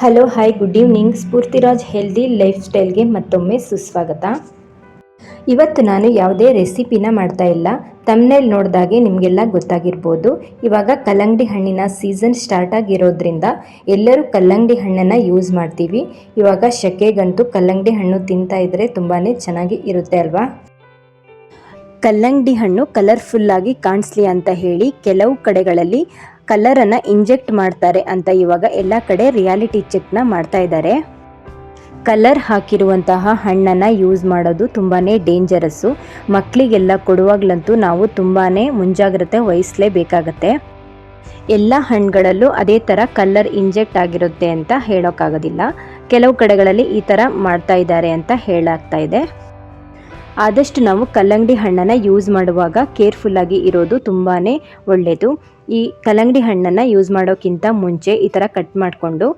Hello hi good evening Spoorthiraj healthy life ಸ್ಟೈಲ್ಗೆ ಮತ್ತೊಮ್ಮೆ ಸುಸ್ವಾಗತ. ಇವತ್ತು ನಾನು ಯಾವುದೇ ರೆಸಿಪಿನ ಮಾಡ್ತಾ ಇಲ್ಲ. ತಮ್ಮನೇಲಿ ನೋಡಿದಾಗೆ ನಿಮಗೆಲ್ಲ ಗೊತ್ತಾಗಿರ್ಬೋದು. ಇವಾಗ ಕಲ್ಲಂಗಡಿ ಹಣ್ಣಿನ ಸೀಸನ್ ಸ್ಟಾರ್ಟ್ ಆಗಿರೋದ್ರಿಂದ ಎಲ್ಲರೂ ಕಲ್ಲಂಗಡಿ ಹಣ್ಣನ್ನು ಯೂಸ್ ಮಾಡ್ತೀವಿ. ಇವಾಗ ಶೆಕೆಗಂತೂ ಕಲ್ಲಂಗಡಿ ಹಣ್ಣು ತಿಂತಾ ಇದ್ದರೆ ತುಂಬಾ ಚೆನ್ನಾಗಿ ಇರುತ್ತೆ ಅಲ್ವಾ? ಕಲ್ಲಂಗಡಿ ಹಣ್ಣು ಕಲರ್ಫುಲ್ಲಾಗಿ ಕಾಣಿಸ್ಲಿ ಅಂತ ಹೇಳಿ ಕೆಲವು ಕಡೆಗಳಲ್ಲಿ ಕಲರನ್ನು ಇಂಜೆಕ್ಟ್ ಮಾಡ್ತಾರೆ ಅಂತ ಇವಾಗ ಎಲ್ಲ ಕಡೆ ರಿಯಾಲಿಟಿ ಚೆಕ್ನ ಮಾಡ್ತಾ ಇದ್ದಾರೆ. ಕಲರ್ ಹಾಕಿರುವಂತಹ ಹಣ್ಣನ್ನು ಯೂಸ್ ಮಾಡೋದು ತುಂಬಾ ಡೇಂಜರಸ್ಸು. ಮಕ್ಕಳಿಗೆಲ್ಲ ಕೊಡುವಾಗ್ಲಂತೂ ನಾವು ತುಂಬಾ ಮುಂಜಾಗ್ರತೆ ವಹಿಸಲೇಬೇಕಾಗತ್ತೆ. ಎಲ್ಲ ಹಣ್ಣುಗಳಲ್ಲೂ ಅದೇ ಥರ ಕಲರ್ ಇಂಜೆಕ್ಟ್ ಆಗಿರುತ್ತೆ ಅಂತ ಹೇಳೋಕ್ಕಾಗೋದಿಲ್ಲ. ಕೆಲವು ಕಡೆಗಳಲ್ಲಿ ಈ ಥರ ಮಾಡ್ತಾ ಇದ್ದಾರೆ ಅಂತ ಹೇಳಾಗ್ತಾ ಇದೆ. ಆದಷ್ಟು ನಾವು ಕಲ್ಲಂಗಡಿ ಹಣ್ಣನ್ನು ಯೂಸ್ ಮಾಡುವಾಗ ಕೇರ್ಫುಲ್ಲಾಗಿ ಇರೋದು ತುಂಬಾ ಒಳ್ಳೆಯದು ಈ ಕಲ್ಲಂಗಡಿ ಹಣ್ಣನ್ನು ಯೂಸ್ ಮಾಡೋಕ್ಕಿಂತ ಮುಂಚೆ ಈ ಥರ ಕಟ್ ಮಾಡಿಕೊಂಡು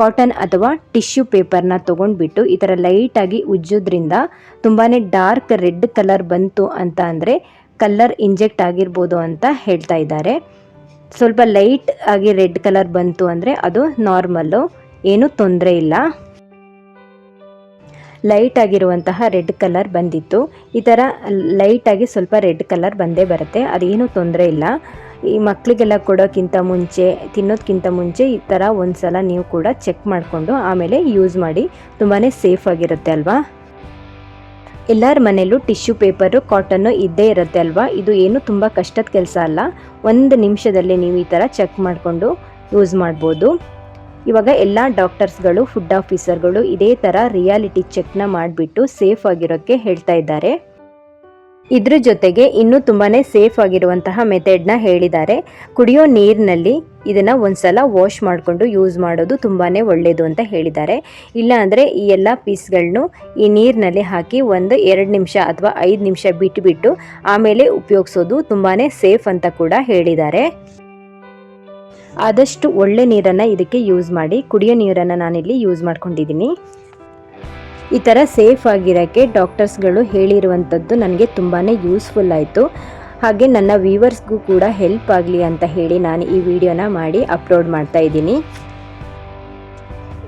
ಕಾಟನ್ ಅಥವಾ ಟಿಶ್ಯೂ ಪೇಪರ್ನ ತೊಗೊಂಡ್ಬಿಟ್ಟು ಈ ಥರ ಲೈಟಾಗಿ ಉಜ್ಜೋದ್ರಿಂದ ತುಂಬಾ ಡಾರ್ಕ್ ರೆಡ್ ಕಲರ್ ಬಂತು ಅಂತ ಅಂದರೆ ಕಲ್ಲರ್ ಇಂಜೆಕ್ಟ್ ಆಗಿರ್ಬೋದು ಅಂತ ಹೇಳ್ತಾ ಇದ್ದಾರೆ. ಸ್ವಲ್ಪ ಲೈಟ್ ಆಗಿ ರೆಡ್ ಕಲರ್ ಬಂತು ಅಂದರೆ ಅದು ನಾರ್ಮಲ್ಲು ಏನೂ ತೊಂದರೆ ಇಲ್ಲ. ಲೈಟ್ ಆಗಿರುವಂತಹ ರೆಡ್ ಕಲರ್ ಬಂದಿತ್ತು. ಈ ಥರ ಲೈಟಾಗಿ ಸ್ವಲ್ಪ ರೆಡ್ ಕಲರ್ ಬಂದೇ ಬರುತ್ತೆ. ಅದೇನು ತೊಂದರೆ ಇಲ್ಲ. ಈ ಮಕ್ಕಳಿಗೆಲ್ಲ ಕೊಡೋಕ್ಕಿಂತ ಮುಂಚೆ ತಿನ್ನೋದಕ್ಕಿಂತ ಮುಂಚೆ ಈ ಥರ ಒಂದು ಸಲ ನೀವು ಕೂಡ ಚೆಕ್ ಮಾಡಿಕೊಂಡು ಆಮೇಲೆ ಯೂಸ್ ಮಾಡಿ. ತುಂಬಾ ಸೇಫ್ ಆಗಿರುತ್ತೆ ಅಲ್ವಾ? ಎಲ್ಲರ ಮನೆಯಲ್ಲೂ ಟಿಶ್ಯೂ ಪೇಪರು, ಕಾಟನ್ನು ಇದ್ದೇ ಇರುತ್ತೆ ಅಲ್ವಾ? ಇದು ಏನು ತುಂಬ ಕಷ್ಟದ ಕೆಲಸ ಅಲ್ಲ. ಒಂದು ನಿಮಿಷದಲ್ಲಿ ನೀವು ಈ ಥರ ಚೆಕ್ ಮಾಡಿಕೊಂಡು ಯೂಸ್ ಮಾಡ್ಬೋದು. ಇವಾಗ ಎಲ್ಲ ಡಾಕ್ಟರ್ಸ್ಗಳು ಫುಡ್ ಆಫೀಸರ್ಗಳು ಇದೇ ಥರ ರಿಯಾಲಿಟಿ ಚೆಕ್ನ ಮಾಡಿಬಿಟ್ಟು ಸೇಫ್ ಆಗಿರೋಕ್ಕೆ ಹೇಳ್ತಾ ಇದ್ದಾರೆ. ಇದ್ರ ಜೊತೆಗೆ ಇನ್ನೂ ತುಂಬಾ ಸೇಫ್ ಆಗಿರುವಂತಹ ಮೆಥಡ್ನ ಹೇಳಿದ್ದಾರೆ. ಕುಡಿಯೋ ನೀರಿನಲ್ಲಿ ಇದನ್ನು ಒಂದ್ಸಲ ವಾಶ್ ಮಾಡಿಕೊಂಡು ಯೂಸ್ ಮಾಡೋದು ತುಂಬಾ ಒಳ್ಳೆಯದು ಅಂತ ಹೇಳಿದ್ದಾರೆ. ಇಲ್ಲಾಂದರೆ ಈ ಎಲ್ಲ ಪೀಸ್ಗಳನ್ನು ಈ ನೀರಿನಲ್ಲಿ ಹಾಕಿ ಒಂದು ಎರಡು ನಿಮಿಷ ಅಥವಾ ಐದು ನಿಮಿಷ ಬಿಟ್ಟುಬಿಟ್ಟು ಆಮೇಲೆ ಉಪಯೋಗಿಸೋದು ತುಂಬಾ ಸೇಫ್ ಅಂತ ಕೂಡ ಹೇಳಿದ್ದಾರೆ. ಆದಷ್ಟು ಒಳ್ಳೆ ನೀರನ್ನು ಇದಕ್ಕೆ ಯೂಸ್ ಮಾಡಿ, ಕುಡಿಯೋ ನೀರನ್ನು ನಾನಿಲ್ಲಿ ಯೂಸ್ ಮಾಡ್ಕೊಂಡಿದ್ದೀನಿ. ಈ ಥರ ಸೇಫ್ ಆಗಿರೋಕ್ಕೆ ಡಾಕ್ಟರ್ಸ್ಗಳು ಹೇಳಿರುವಂಥದ್ದು ನನಗೆ ತುಂಬಾ ಯೂಸ್ಫುಲ್ ಆಯಿತು. ಹಾಗೆ ನನ್ನ ವ್ಯೂವರ್ಸ್ಗೂ ಕೂಡ ಹೆಲ್ಪ್ ಆಗಲಿ ಅಂತ ಹೇಳಿ ನಾನು ಈ ವಿಡಿಯೋನ ಮಾಡಿ ಅಪ್ಲೋಡ್ ಮಾಡ್ತಾ ಇದ್ದೀನಿ.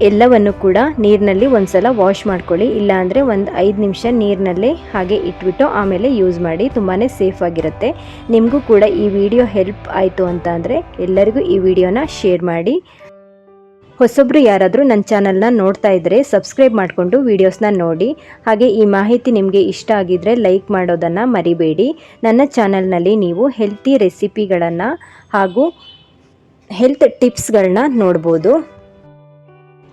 ಎಲ್ಲವನ್ನು ಕೂಡ ನೀರಿನಲ್ಲಿ ಒಂದ್ಸಲ ವಾಶ್ ಮಾಡ್ಕೊಳ್ಳಿ. ಇಲ್ಲಾಂದರೆ ಒಂದು ಐದು ನಿಮಿಷ ನೀರಿನಲ್ಲೇ ಹಾಗೆ ಇಟ್ಬಿಟ್ಟು ಆಮೇಲೆ ಯೂಸ್ ಮಾಡಿ ತುಂಬಾ ಸೇಫ್ ಆಗಿರುತ್ತೆ. ನಿಮಗೂ ಕೂಡ ಈ ವಿಡಿಯೋ ಹೆಲ್ಪ್ ಆಯಿತು ಅಂತ ಎಲ್ಲರಿಗೂ ಈ ವಿಡಿಯೋನ ಶೇರ್ ಮಾಡಿ. ಹೊಸೊಬ್ಬರು ಯಾರಾದರೂ ನನ್ನ ಚಾನಲ್ನ ನೋಡ್ತಾ ಇದ್ದರೆ ಸಬ್ಸ್ಕ್ರೈಬ್ ಮಾಡಿಕೊಂಡು ವೀಡಿಯೋಸ್ನ ನೋಡಿ. ಹಾಗೆ ಈ ಮಾಹಿತಿ ನಿಮಗೆ ಇಷ್ಟ ಆಗಿದ್ದರೆ ಲೈಕ್ ಮಾಡೋದನ್ನು ಮರಿಬೇಡಿ. ನನ್ನ ಚಾನಲ್ನಲ್ಲಿ ನೀವು ಹೆಲ್ತಿ ರೆಸಿಪಿಗಳನ್ನು ಹಾಗೂ ಹೆಲ್ತ್ ಟಿಪ್ಸ್ಗಳನ್ನ ನೋಡ್ಬೋದು.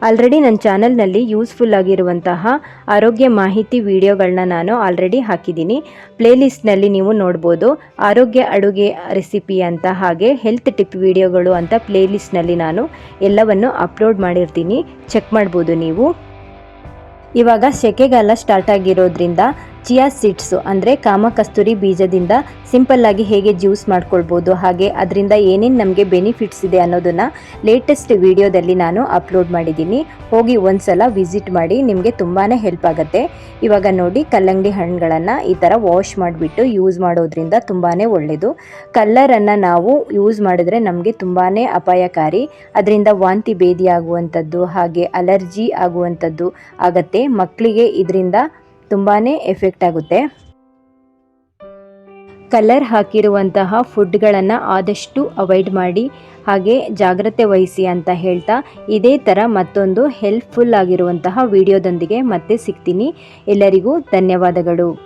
ಆಲ್ರೆಡಿ ನನ್ನ ಚಾನಲ್ನಲ್ಲಿ ಯೂಸ್ಫುಲ್ ಆಗಿರುವಂತಹ ಆರೋಗ್ಯ ಮಾಹಿತಿ ವಿಡಿಯೋಗಳನ್ನ ನಾನು ಆಲ್ರೆಡಿ ಹಾಕಿದ್ದೀನಿ. ಪ್ಲೇಲಿಸ್ಟ್ನಲ್ಲಿ ನೀವು ನೋಡ್ಬೋದು. ಆರೋಗ್ಯ ಅಡುಗೆ ರೆಸಿಪಿ ಅಂತ ಹಾಗೆ ಹೆಲ್ತ್ ಟಿಪ್ ವಿಡಿಯೋಗಳು ಅಂತ ಪ್ಲೇಲಿಸ್ಟ್ನಲ್ಲಿ ನಾನು ಎಲ್ಲವನ್ನು ಅಪ್ಲೋಡ್ ಮಾಡಿರ್ತೀನಿ. ಚೆಕ್ ಮಾಡ್ಬೋದು ನೀವು. ಇವಾಗ ಸೆಕೆಗಾಲ ಸ್ಟಾರ್ಟ್ ಆಗಿರೋದ್ರಿಂದ ಚಿಯಾ ಸೀಡ್ಸು ಅಂದರೆ ಕಾಮಕಸ್ತೂರಿ ಬೀಜದಿಂದ ಸಿಂಪಲ್ಲಾಗಿ ಹೇಗೆ ಜ್ಯೂಸ್ ಮಾಡ್ಕೊಳ್ಬೋದು, ಹಾಗೆ ಅದರಿಂದ ಏನೇನು ನಮಗೆ ಬೆನಿಫಿಟ್ಸ್ ಇದೆ ಅನ್ನೋದನ್ನು ಲೇಟೆಸ್ಟ್ ವಿಡಿಯೋದಲ್ಲಿ ನಾನು ಅಪ್ಲೋಡ್ ಮಾಡಿದ್ದೀನಿ. ಹೋಗಿ ಒಂದು ಸಲ ವಿಸಿಟ್ ಮಾಡಿ ನಿಮಗೆ ತುಂಬಾ ಹೆಲ್ಪ್ ಆಗುತ್ತೆ. ಇವಾಗ ನೋಡಿ, ಕಲ್ಲಂಗಡಿ ಹಣ್ಣುಗಳನ್ನು ಈ ಥರ ವಾಶ್ ಮಾಡಿಬಿಟ್ಟು ಯೂಸ್ ಮಾಡೋದ್ರಿಂದ ತುಂಬಾ ಒಳ್ಳೆಯದು ಕಲ್ಲರನ್ನು ನಾವು ಯೂಸ್ ಮಾಡಿದ್ರೆ ನಮಗೆ ತುಂಬಾ ಅಪಾಯಕಾರಿ. ಅದರಿಂದ ವಾಂತಿ ಭೇದಿ ಆಗುವಂಥದ್ದು ಹಾಗೆ ಅಲರ್ಜಿ ಆಗುವಂಥದ್ದು ಆಗತ್ತೆ. ಮಕ್ಕಳಿಗೆ ಇದರಿಂದ ತುಂಬಾ ಎಫೆಕ್ಟ್ ಆಗುತ್ತೆ. ಕಲರ್ ಹಾಕಿರುವಂತಹ ಫುಡ್ಗಳನ್ನು ಆದಷ್ಟು ಅವಾಯ್ಡ್ ಮಾಡಿ, ಹಾಗೆ ಜಾಗ್ರತೆ ವಹಿಸಿ ಅಂತ ಹೇಳ್ತಾ ಇದೇ ಥರ ಮತ್ತೊಂದು ಹೆಲ್ಪ್ಫುಲ್ ಆಗಿರುವಂತಹ ವಿಡಿಯೋದೊಂದಿಗೆ ಮತ್ತೆ ಸಿಗ್ತೀನಿ. ಎಲ್ಲರಿಗೂ ಧನ್ಯವಾದಗಳು.